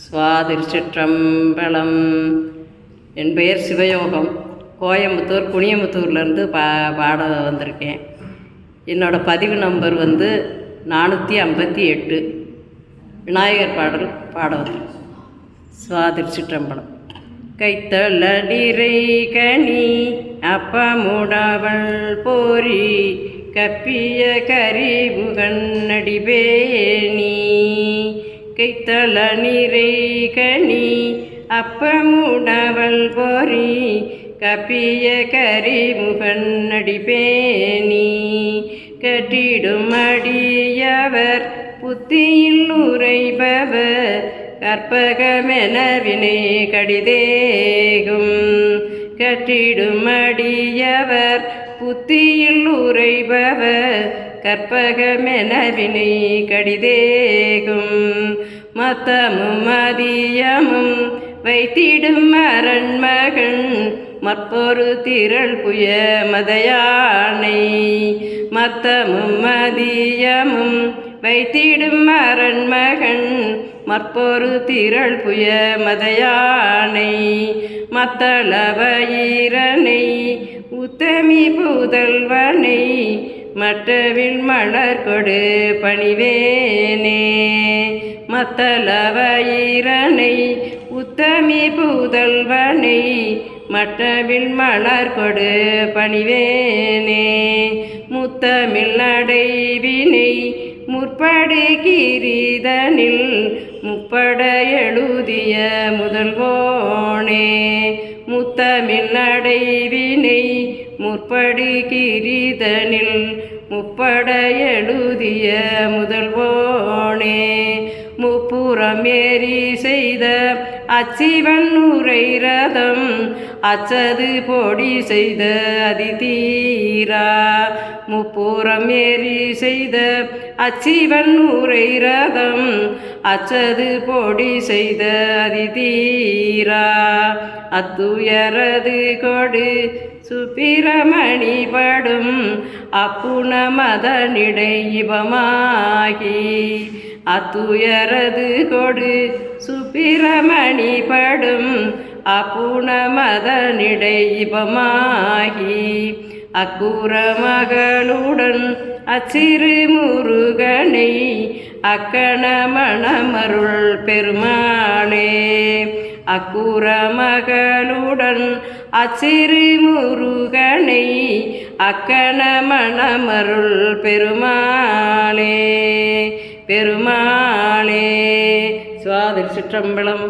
சுவாதிருச்சிற்றம்பலம். என் பெயர் சிவயோகம். கோயம்புத்தூர் குனியமுத்தூர்லேருந்து பா பாட வந்திருக்கேன். என்னோடய பதிவு நம்பர் வந்து நானூற்றி ஐம்பத்தி எட்டு. விநாயகர் பாடல் பாட வந்திருக்கேன் சுவாதிருச்சிற்றம்பலம். கைத்தள நிறை கனி அப்பமுடவள் போரி கப்பிய கரிபுகன் பேணி கைத்தள நிறை கனி அப்பமுடவள் போரி கப்பிய கரிமுகன் நடிபேணி கட்டிடும் அடியவர் புத்தியில் உரைபவர் கற்பகமென வினை கடிதேகும். கட்டிடும் அடியவர் புத்தியில் உரைபவர் கற்பகமென வினை கடிதேகும். மதமும் மதியமும் வைத்திடும் அரண்மகன் மற்பொரு திரள் புய மதையானை. மத்தமும் மதியமும் வைத்திடும் அரண்மகன் மற்பொரு திரள் புய மதையானை. மத்தளவயிரனை உத்தமி புதல்வனை மற்றவில் மலர் கொடு பணிவேனே. மத்தளவயிரனை உத்தமி புதல்வனை மட்டவில் மலர் கொடு பணிவேனே. முத்தமிழ் நடைவினை முற்படு கிரீதனில் முப்பட எழுதிய முதல்வோனே. முத்தமிழ் நடைவினை முற்படு கிரீதனில் முப்பட எழுதிய முதல்வோனே. முப்புறமேறி செய்த அச்சிவன் உரை ரதம் அச்சது பொடி செய்த அதிதீரா. முப்புறம் ஏறி செய்த அச்சிவன் உரை ரதம் அச்சது பொடி செய்த அதிதீரா. அத்துயரது கொடு சுப்பிரமணி படும் அப்புண மதனிடை இவமாகி. அத்துயரது கொடு. சுப்பிரமணி படும் அப்புணமதனிடைபமாகி மதனிடை அக்குற மகளுடன் அச்சிறு முருகனை அக்கண மணமருள் பெருமாளே அக்குற மகளுடன் அச்சிறு முருகனை அக்கண மணமருள் பெருமாளே பெருமாளே சுவாதி சிற்றம்பலம்.